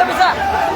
Çocuklarımıza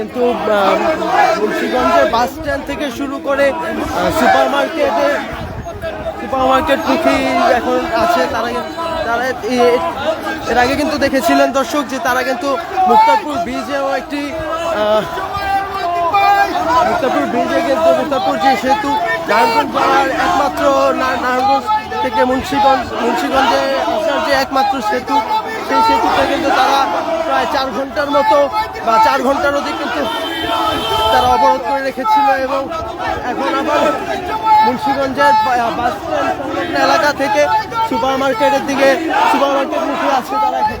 কিন্তু মুন্সিগঞ্জের bus stand থেকে শুরু করে সুপার মার্কেটে সুপার মার্কেট পুঁথি এখন আছে। তারা তারা এর আগে কিন্তু দেখেছিলেন দর্শক যে তারা কিন্তু মুক্তারপুর ব্রিজেও একটি মুক্তারপুর ব্রিজে কিন্তু মুক্তারপুর যে সেতু, নারায়ণগঞ্জ যাওয়ার একমাত্র নারায়ণগঞ্জ থেকে মুন্সিগঞ্জ মুন্সিগঞ্জে আসার যে একমাত্র সেতু, সেই সেতুতে কিন্তু তারা প্রায় চার ঘণ্টার মতো বা চার ঘণ্টার অধিক কিন্তু তারা অবরোধ করে রেখেছিল এবং এখন আবার মুন্সিগঞ্জের বাস স্ট্যান্ড এলাকা থেকে সুপার মার্কেটের দিকে সুপার মার্কেট মুখে আসছে তারা এখন।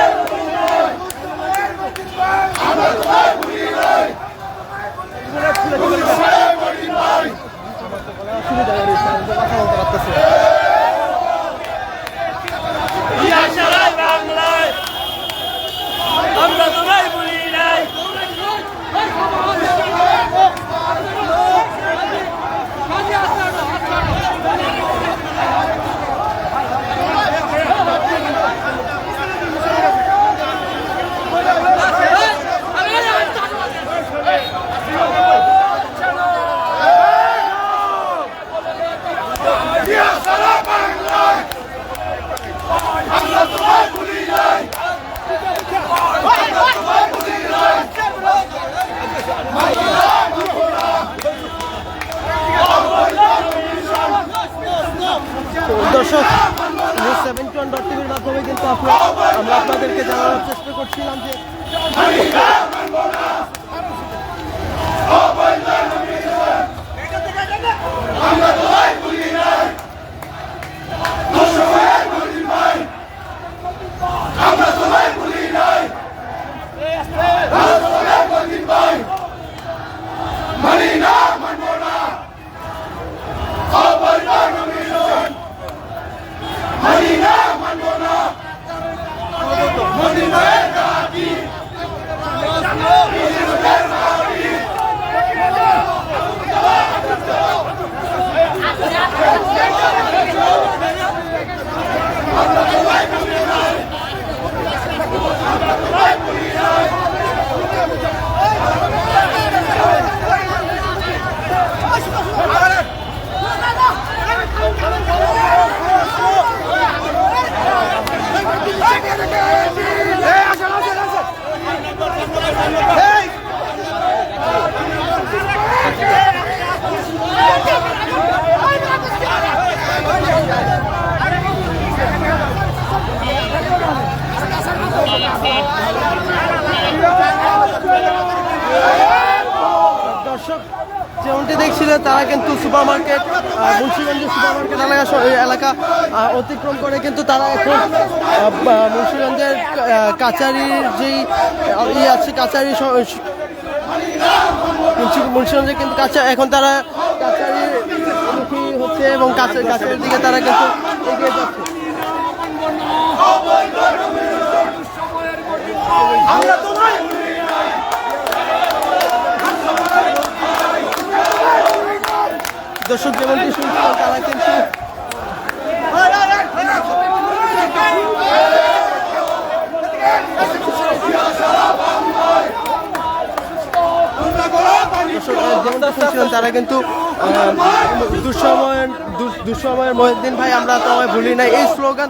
আমরা তোমায় ভুলি নাই তো দর্শক নিউজ সেভেন্টি ওয়ান ডট টিভির মাধ্যমে কিন্তু আপনার আমরা আপনাদেরকে জানানোর চেষ্টা করছিলাম যে যেমনটি দেখছিলেন তারা কিন্তু সুপার মার্কেট মুন্সিগঞ্জের সুপার মার্কেট এলাকা এলাকা অতিক্রম করে কিন্তু তারা এখন মুন্সিগঞ্জের আহ, কাচারির যেই ই আছে কাচারি স- স- মুন্সি- মুন্সিগঞ্জে কিন্তু কাঁচা এখন তারা কাচারির মুখী হচ্ছে এবং কাছার কাছারির দিকে তারা কিন্তু এগিয়ে যাচ্ছে। দর্শক যেমনটি তারা কিন্তু যেমনটা শুনছিলেন, তারা কিন্তু দুঃসময়ের দুঃসময়ের মহিউদ্দিন ভাই, আমরা তোমায় ভুলি নাই, এই স্লোগান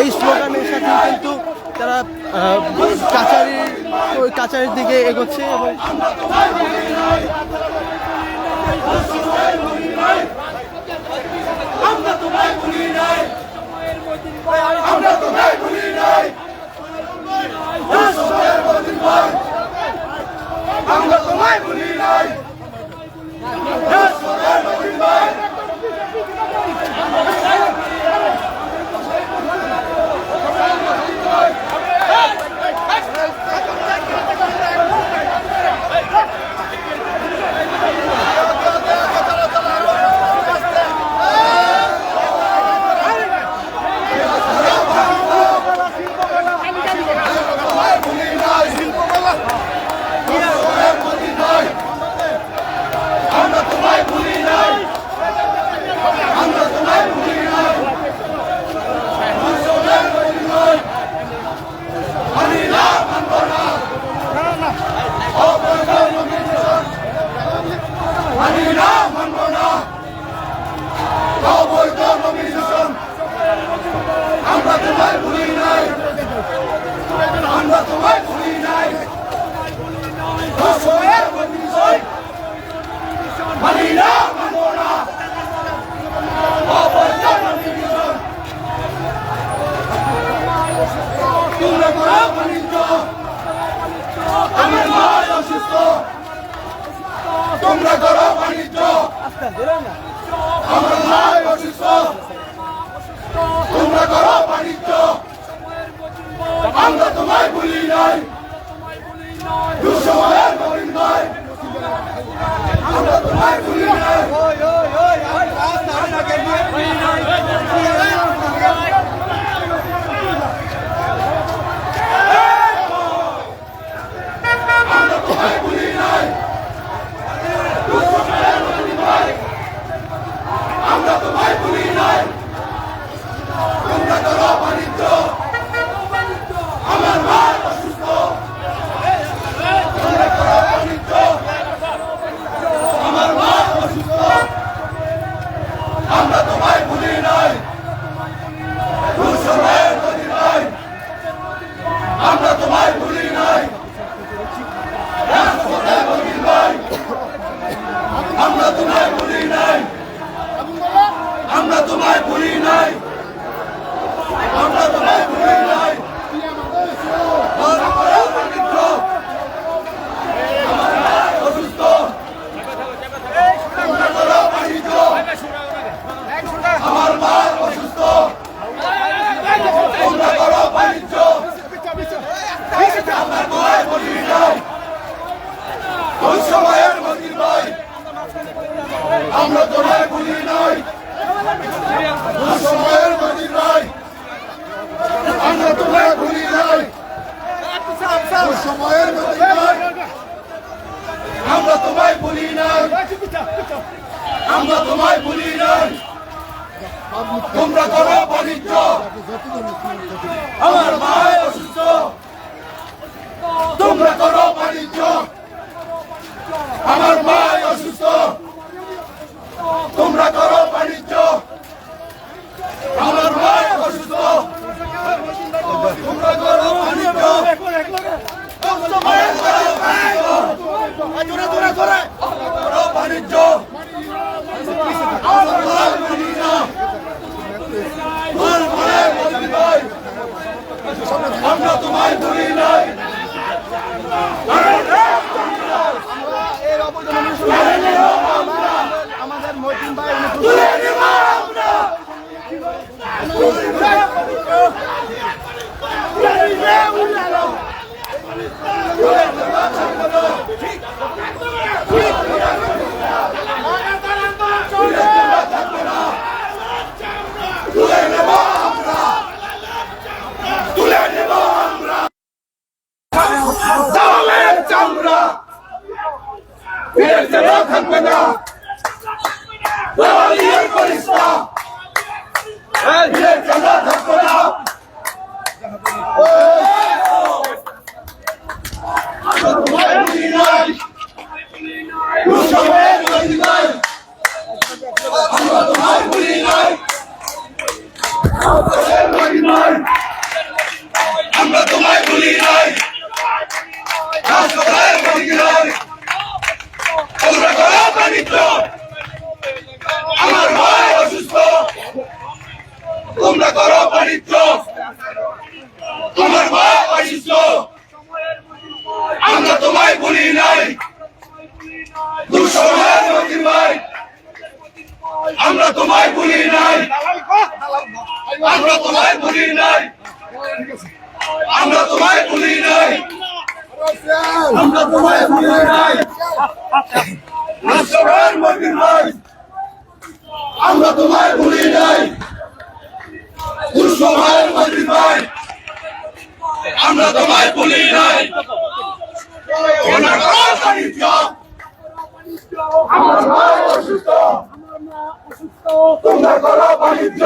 এই স্লোগানের সাথে কিন্তু তারা কাছারির কাছারির দিকে এগোচ্ছে এবং আমরা তোমরা করো বাণিজ্য। আমার ভাই অসুস্থ। তোমরা করো বাণিজ্য। করো বাণিজ্য। আমার ভাই। আমরা তোমায় ভুলি ফিরে চেনা থাকবে না করিস না ফিরে আমরা তোমায় ভুলি নাই। আমরা তোমায় ভুলি নাই আমরা তোমায় ভুলি নাই রাষ্ট্রপতির ভুলি নাই তোমরা করো বাণিজ্য আমার ভাই অসুস্থ। তোমরা করো বাণিজ্য আমার ভাই অসুস্থ। আমরা তোমায় ভুলি নাই। আমরা তোমায় ভুলি নাই। আমরা তোমায় ভুলি নাই। আমরা তোমায় ভুলি নাই। আমরা তোমায় ভুলি নাই। ভাই আমরা তোমায় ভুলি নাই। দুঃসময়ের মন্দির ভাই আমরা তোমায় ভুলি নাই। আমার ভাই অসুস্থ। তোমরা করো বাণিজ্য।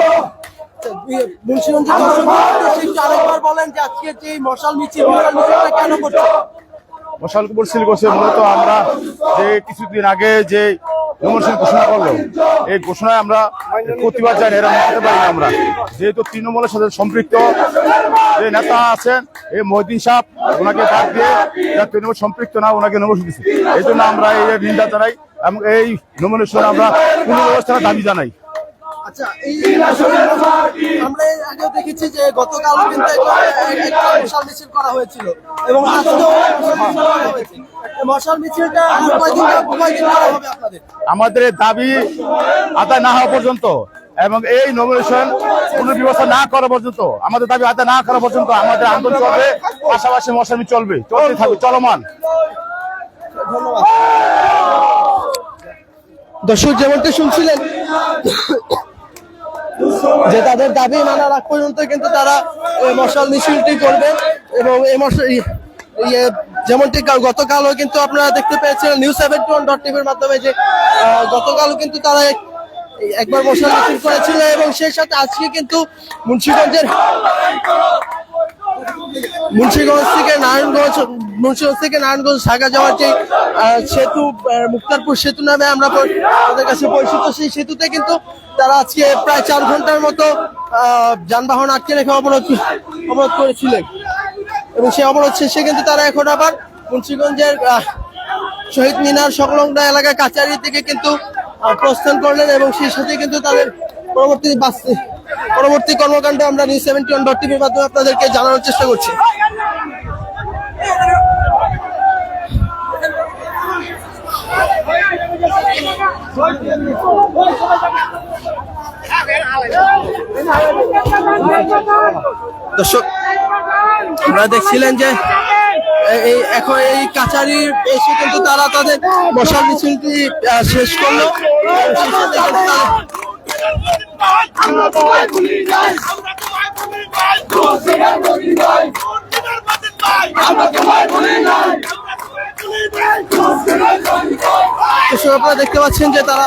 মুন্সিগঞ্জের আরেকবার বলেন যে আজকে যে মশাল মিছিল কেন করছে? মশাল মিছিল করছে মূলত আমরা যে কিছুদিন আগে যে নমনসেন ঘোষণা করল, এই ঘোষণায় আমরা প্রতিবাদ জানি এরা মানতে পারি আমরা। যেহেতু তৃণমূলের সাথে সম্পৃক্ত, যে নেতা আছেন, এই মহিদিন সাহ ওনাকে ডাক দিয়ে যারা তৃণমূল সম্পৃক্ত না, ওনাকে নমস্কার দিচ্ছি। এই জন্য আমরা এই নিন্দা জানাই, এবং এই নমিনেশন আমরা পুনর্ব্যবস্থার দাবি জানাই। আচ্ছা এই আমরা এর আগেও দেখেছি যে গতকাল কিন্তু একটা একটা মশাল মিছিল করা হয়েছিল এবং আজকেও মশাল মিছিল করা হয়েছে। এই মশাল মিছিলটা কয়দিন কয়দিন করা হবে আপনাদের? আমাদের দাবি আদায় না হওয়া পর্যন্ত এবং এই নমিনেশন পুনর্ব্যবস্থা না করা পর্যন্ত আমাদের দাবি আদায় না করা পর্যন্ত আমাদের আন্দোলন চলবে পাশাপাশি মশামি চলবে চলতে থাকবে চলমান। দর্শক যেমনটা শুনছিলেন যে তাদের দাবি মানার আগ পর্যন্ত কিন্তু তারা মশাল মিছিলটি করবে এবং এই মশাল ইয়ে যেমনটি কাল- গতকালও কিন্তু আপনারা দেখতে পেয়েছিলেন নিউজ সেভেন্টি ওয়ান ডট টিভির মাধ্যমে যে গতকালও কিন্তু তারা এক- একবার মশাল মিছিল করেছিল এবং সেই সাথে আজকে কিন্তু মুন্সিগঞ্জের মুন্সিগঞ্জ থেকে নারায়ণগঞ্জ মুন্সিগঞ্জ থেকে নারায়ণগঞ্জ ঢাকা যাওয়ার যে সেতু মুক্তারপুর সেতু নামে আমরা তাদের কাছে পরিচিত। সেই সেতুতে কিন্তু তারা আজকে প্রায় চার ঘণ্টার মতো যানবাহন আটকে রেখে অবরোধ অবরোধ করেছিলেন। এবং সেই অবরোধ শেষে কিন্তু তারা এখন আবার মুন্সিগঞ্জের শহীদ মিনার সংলগ্ন এলাকায় কাচারি থেকে কিন্তু প্রস্থান করলেন এবং সেই সাথে কিন্তু তাদের পরবর্তী বাস- পরবর্তী কর্মকাণ্ড আমরা নিউজ সেভেন্টি ওয়ান ডট টিভির মাধ্যমে আপনাদেরকে জানানোর চেষ্টা করছি। দর্শক, আপনারা দেখছিলেন যে এই- এখন এই কাছারি এসে কিন্তু তারা তাদের মশাল মিছিলটি শেষ করল। আমরা আপনারা দেখতে পাচ্ছেন যে তারা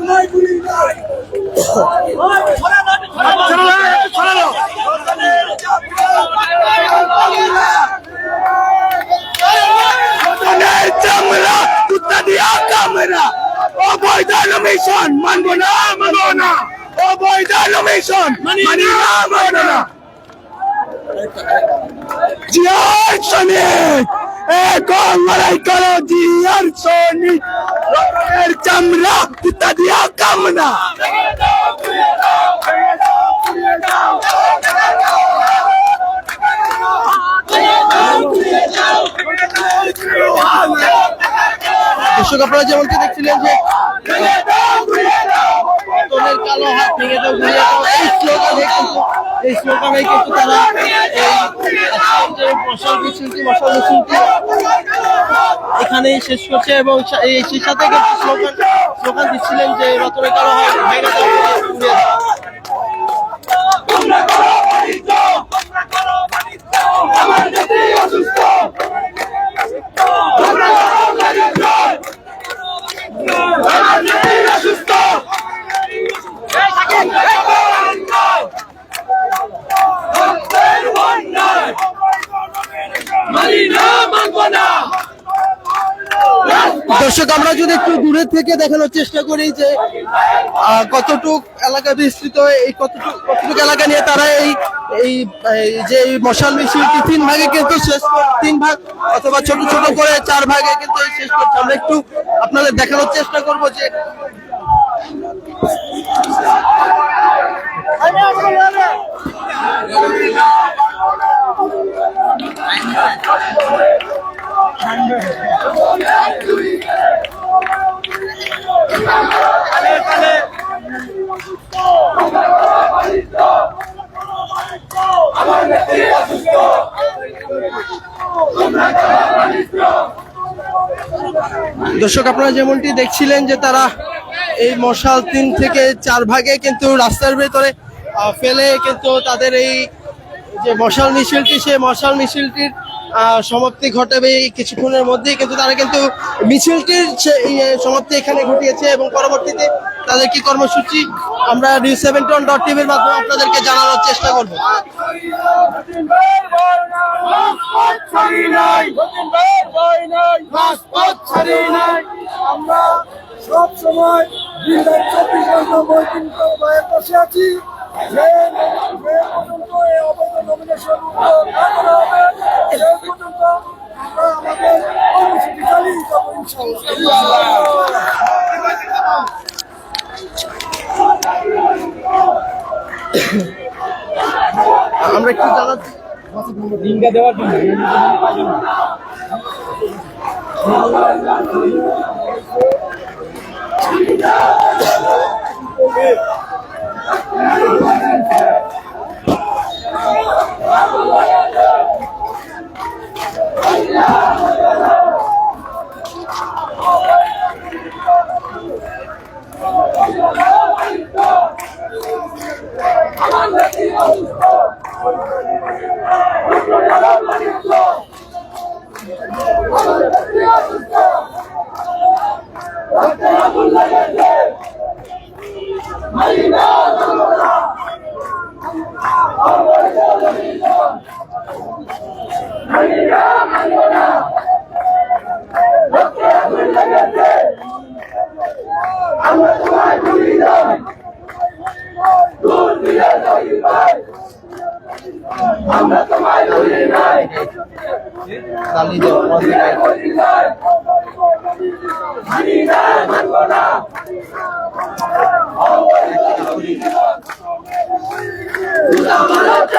অনেক চামড়া কুত্তা দিয়া কামড়া অবৈধ মিশন মানবো না মানবো না অবৈধ মিশন মানি না মানবো না জিয়ার সনিক এখন লড়াই করো জিয়ার সনিক এর চামড়া কুত্তা দিয়া কামড়া দর্শক, আপনারা যেমনটি দেখছিলেন যে রতনের কালো হাত ভেঙে দাও এই স্লোগানে কিন্তু তারা এই মশাল মিছিলটি মশাল মিছিলটি এখানেই শেষ করছে এবং এই সাথে কিন্তু স্লোগান দিচ্ছিলেন যে রতনের কালো হয় দাও ঘুরিয়ে দাও দর্শক, আমরা যদি একটু দূরের থেকে দেখানোর চেষ্টা করি যে কতটুক এলাকা বিস্তৃত, এই কতটুক কতটুক এলাকা নিয়ে তারা এই এই যে এই মশাল মিছিলটি তিন ভাগে কিন্তু শেষ তিন ভাগ অথবা ছোট ছোট করে চার ভাগে কিন্তু এই শেষ করছে। আমরা একটু আপনাদের দেখানোর চেষ্টা করব যে দর্শক, আপনারা যেমনটি দেখছিলেন যে তারা এই মশাল তিন থেকে চার ভাগে কিন্তু রাস্তার ভেতরে ফেলে কিন্তু তাদের এই যে মশাল মিছিলটি, সেই মশাল মিছিলটির সমাপ্তি ঘটাবে কিছুক্ষণের মধ্যেই, কিন্তু তারা কিন্তু মিছিলটির সমাপ্তি এখানে ঘটিয়েছে এবং পরবর্তীতে তাদের কি কর্মসূচি, আমরা নিউজ সেভেন্টন ডট টিভির মাধ্যমে আপনাদেরকে জানানোর চেষ্টা করব। আমরা সব সময় চব্বিশ বৈদিন ভয়ে বসে আছি। যে আমরা আমাদের কর্মসূচি চালিয়ে যাব ইনশাল্লাহ আমরা একটু জানাচ্ছি চালিয়ে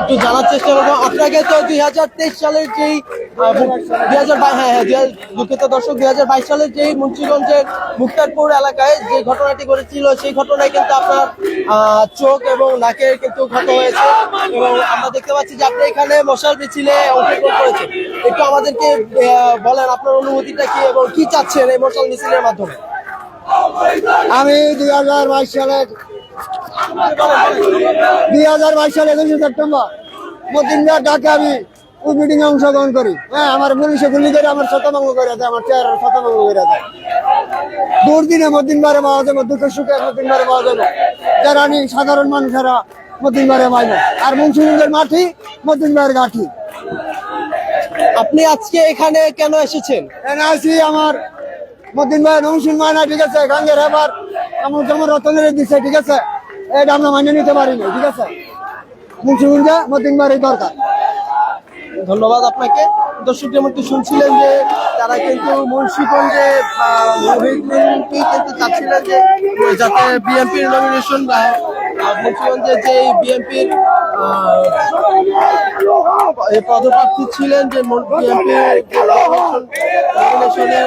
একটু জানার চেষ্টা করব। আপনাকে তো দুই হাজার তেইশ সালের যেই দু হাজার বাইশ হ্যাঁ হ্যাঁ দুঃখিত দর্শক, দুই হাজার বাইশ সালের যেই মুন্সিগঞ্জের মুক্তারপুর এলাকায় যে ঘটনাটি ঘটেছিল, সেই ঘটনায় কিন্তু আপনার চোখ এবং নাকের কিন্তু ক্ষত হয়েছে। এবং আমরা দেখতে পাচ্ছি যে আপনি এখানে মশাল মিছিলে অংশগ্রহণ করেছেন। একটু আমাদেরকে বলেন আপনার অনুভূতিটা কি এবং কি চাচ্ছেন এই মশাল মিছিলের মাধ্যমে? আমি দুই হাজার বাইশ সালের দুই হাজার বাইশ সালে একুশে সেপ্টেম্বর মতিনদার ডাকে আমি ওই মিটিং এ অংশগ্রহণ করি। হ্যাঁ আমার পুলিশে গুলি করে আমার শতভঙ্গ করে দেয় আমার শতভঙ্গ করে দেয়। দুর্দিনে মতিনবারে পাওয়া যাবে দুঃখের সুখে মতিনবারে পাওয়া যাবে। যারা সাধারণ মানুষেরা মতিনবারে পাইব আর মুন্সিগঞ্জের মাটি মতিনবারের গাঠি আপনি আজকে এখানে কেন এসেছেন? এনআরসি আমার মতিন ভাই নমসিন মানা ঠিক আছে গাঙ্গের এবার আমার যেমন রতনের দিচ্ছে ঠিক আছে? এটা আমরা মানিয়ে নিতে পারিনি, ঠিক আছে? মুন্সিগঞ্জে মতিন বাড়ি দরকার। ধন্যবাদ আপনাকে। দর্শক, যেমনটি শুনছিলেন যে তারা কিন্তু মুন্সিগঞ্জে কিন্তু চাচ্ছিলেন যে যাতে বিএনপির নমিনেশন মুন্সিগঞ্জে যে বিএনপির পদপ্রার্থী ছিলেন যে বিএনপির নমিনেশনের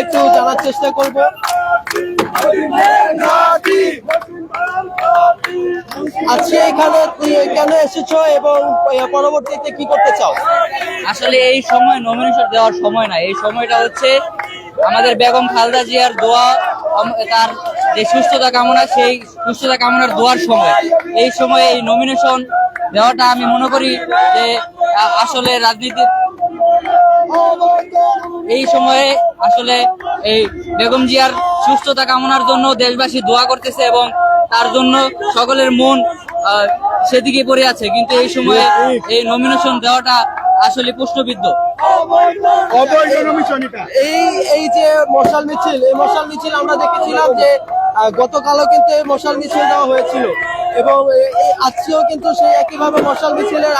একটু জানার চেষ্টা করব। আজকে এখানে কেন এসেছ এবং পরবর্তীতে কি করতে চাও? আসলে এই সময় নমিনেশন দেওয়ার সময় না, এই সময়টা হচ্ছে আমাদের বেগম খালেদা জিয়ার দোয়া তার যে সুস্থতা কামনা, সেই সুস্থতা কামনার দোয়ার সময়। এই সময় এই নমিনেশন দেওয়াটা আমি মনে করি যে আসলে রাজনীতি এই সময়ে আসলে এই বেগম জিয়ার সুস্থতা কামনার জন্য দেশবাসী দোয়া করতেছে এবং তার জন্য সকলের মন সেদিকে পড়ে আছে। কিন্তু এই সময়ে এই নমিনেশন দেওয়াটা আসলে প্রশ্নবিদ্ধ। এই এই যে মশাল মিছিল এই মশাল মিছিল আমরা দেখেছিলাম যে গতকালও কিন্তু এই মশাল মিছিল দেওয়া হয়েছিল। এবং এই আজকেও কিন্তু সেই একইভাবে মশাল মিছিলের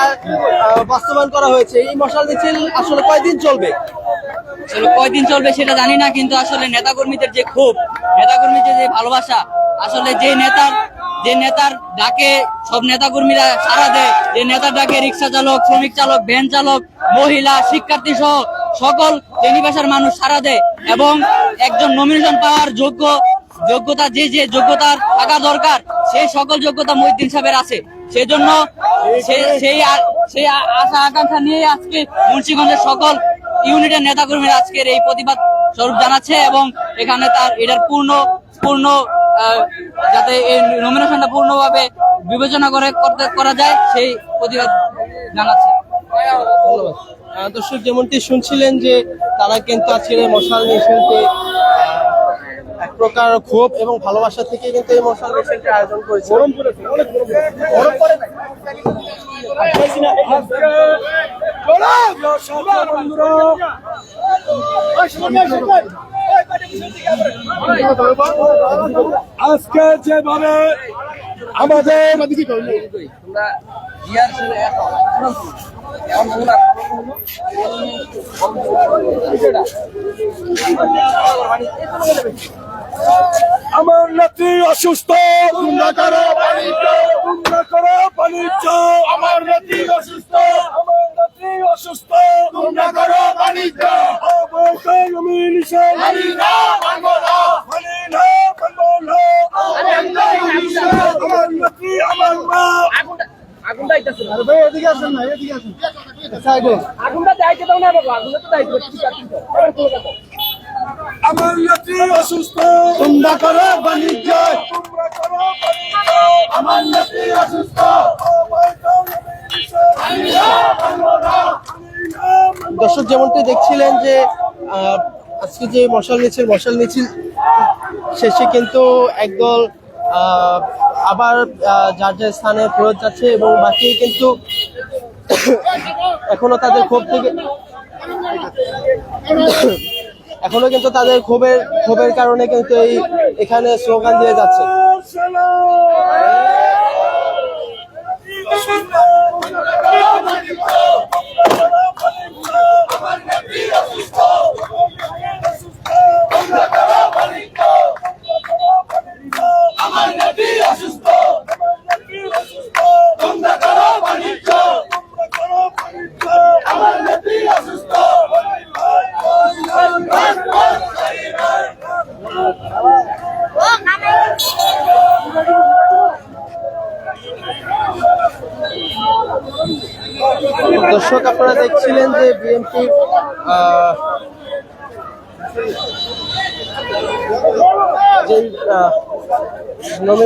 বাস্তবায়ন করা হয়েছে। এই মশাল মিছিল আসলে কয়দিন চলবে? আসলে কয়দিন চলবে সেটা জানি না কিন্তু আসলে নেতাকর্মীদের যে ক্ষোভ নেতাকর্মীদের যে ভালোবাসা আসলে যে নেতার যে নেতার ডাকে সব নেতাকর্মীরা সারা দেয়, যে নেতার ডাকে রিক্সা চালক, শ্রমিক চালক, ভ্যান চালক, মহিলা, শিক্ষার্থী সহ সকল শ্রেণি মানুষ সারা দেয় এবং একজন নমিনেশন পাওয়ার যোগ্য, যোগ্যতা যে যে যোগ্যতার থাকা দরকার, সেই সকল যোগ্যতা মহিদ্দিন সাহেবের আছে। সেজন্য সেই সেই আশা আকাঙ্ক্ষা নিয়ে আজকে মুন্সিগঞ্জের সকল ইউনিটের নেতাকর্মীরা আজকের এই প্রতিবাদ স্বরূপ জানাচ্ছে এবং এখানে তার, এটার পূর্ণ পূর্ণ যাতে এই নমিনেশনটা পূর্ণভাবে বিবেচনা করে করতে করা যায় সেই প্রতিবাদ জানাচ্ছে। ধন্যবাদ। দর্শক যেমনটি শুনছিলেন যে তারা কিন্তু আজকের এই মশাল আহ, এক প্রকার ক্ষোভ এবং ভালোবাসা থেকে কিন্তু এই মশাল মিছিলকে আয়োজন করেছে। আজকে যেভাবে আমাদের আমার নেত্রী অসুস্থ তোমরা করো বাণিজ্য তোমরা করো বাণিজ্য। আমার নেত্রী অসুস্থ আমার নেত্রী অসুস্থ তোমরা করো বাণিজ্য। অবৈধ নমিনেশন মানি না মানব না। মানি না মানব না। আমার নেত্রী আমার মা। আমার নেত্রী অসুস্থ তোমরা করো বাণিজ্য তোমরা করো বাণিজ্য আমার নেত্রী অসুস্থ। অবৈধ নমিনেশন মানি না মানব না মানি না মানব দর্শক যেমনটি দেখছিলেন যে আজকে যে মশাল মিছিল মশাল মিছিল শেষে কিন্তু একদল আবার যার যার স্থানে ফেরত যাচ্ছে এবং বাকি কিন্তু এখনও তাদের ক্ষোভ থেকে এখনও কিন্তু তাদের ক্ষোভের ক্ষোভের কারণে কিন্তু এই এখানে স্লোগান দিয়ে যাচ্ছে।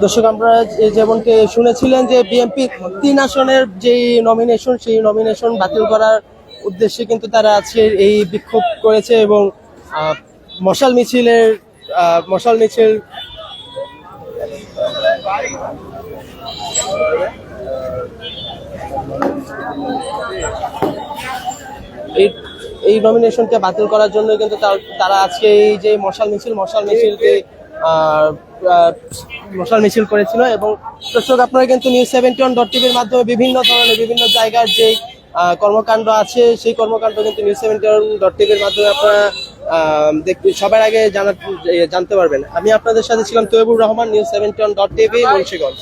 দর্শক, আমরা যে- যেমনটি শুনেছিলেন যে বিএনপি তিন আসনের যে নমিনেশন সেই নমিনেশন বাতিল করার উদ্দেশ্যে কিন্তু তারা আজকে এই বিক্ষোভ করেছে এবং মশাল মিছিলের মশাল মিছিল এই এই নমিনেশনকে বাতিল করার জন্য কিন্তু তার- আজকে এই যে মশাল মিছিল, মশাল মিছিলকে মশাল মিছিল করেছিল এবং দর্শক, আপনারা কিন্তু নিউজ সেভেন্টি ওয়ান ডট টিভির মাধ্যমে বিভিন্ন ধরনের, বিভিন্ন জায়গার যে কর্মকাণ্ড আছে, সেই কর্মকাণ্ড কিন্তু নিউজ সেভেন্টি ওয়ান ডট টিভির মাধ্যমে আপনারা দেখ- সবার আগে জানা, জানতে পারবেন। আমি আপনাদের সাথে ছিলাম Taibur Rahman, news seventy one dot TV, Munshiganj.